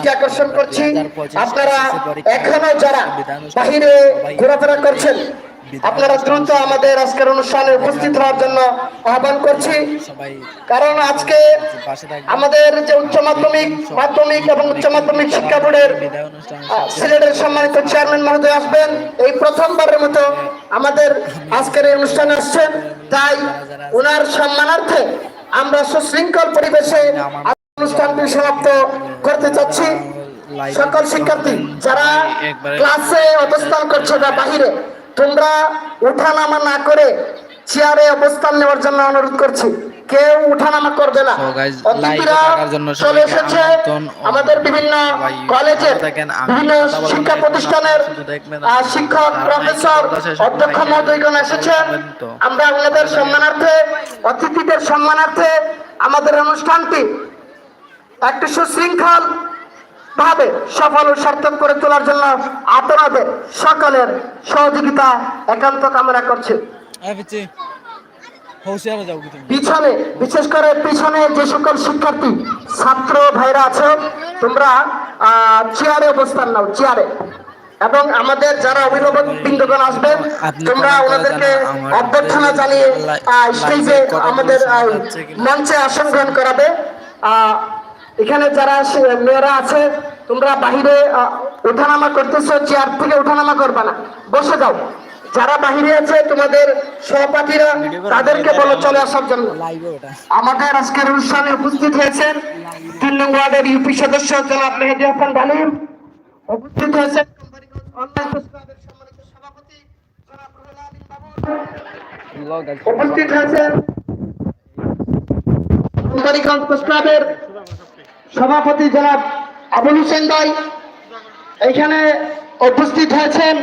দৃষ্টি আকর্ষণ করছি। আপনারা এখনও যারা বাহিরে ঘোরাফেরা করছেন, আপনারা দ্রুত আমাদের আজকের অনুষ্ঠানে উপস্থিত হওয়ার জন্য আহ্বান করছি। কারণ আজকে আমাদের যে উচ্চ মাধ্যমিক মাধ্যমিক এবং উচ্চ মাধ্যমিক শিক্ষা বোর্ডের সিলেটের সম্মানিত চেয়ারম্যান মহোদয় আসবেন। এই প্রথমবারের মতো আমাদের আজকের এই অনুষ্ঠানে আসছেন। তাই ওনার সম্মানার্থে আমরা সুশৃঙ্খল পরিবেশে অনুষ্ঠানটি সমাপ্ত করতে চাচ্ছি। সকল শিক্ষার্থী যারা ক্লাসে অবস্থান করছে বা বাহিরে তোমরা উঠানামা না করে চেয়ারে অবস্থান নেওয়ার জন্য অনুরোধ করছি। কেউ উঠানামা করবে না। অতিথিরা চলে এসেছে। আমাদের বিভিন্ন কলেজের বিভিন্ন শিক্ষা প্রতিষ্ঠানের শিক্ষক প্রফেসর অধ্যক্ষ মহোদয়গণ এসেছেন। আমরা ওনাদের সম্মানার্থে অতিথিদের সম্মানার্থে আমাদের অনুষ্ঠানটি একটি সুশৃঙ্খল ভাবে সফল ও সার্থক করে তোলার জন্য আপনাদের সকলের সহযোগিতা একান্ত কামনা করছি। তুমি পিছনে বিশেষ করে পিছনে যে সকল শিক্ষার্থী ছাত্র ভাইরা আছে তোমরা চেয়ারে অবস্থান নাও চেয়ারে। এবং আমাদের যারা অভিভাবক বৃন্দগণ আসবেন তোমরা ওনাদেরকে অভ্যর্থনা জানিয়ে স্টেজে আমাদের? মঞ্চে আসন গ্রহণ করাবে। আহ, এখানে যারা মেয়েরা আছে, তোমরা বাহিরে ওঠানামা করতেছো, চেয়ার থেকে ওঠানামা করবে না। বসে যাও। যারা বাহিরে আছে, তোমাদের সহপাঠীরা, তাদেরকে বলো, চলে আসার জন্য। আমাদের আজকের অনুষ্ঠানে উপস্থিত হয়েছেন তিন নং ওয়ার্ডের ইউপি সদস্য জনাব মেহেদি হাসান ডালিম উপস্থিত হয়েছেন উপস্থিত হয়েছেন সভাপতি জনাব আবুল হোসেন ভাই এখানে উপস্থিত হয়েছেন।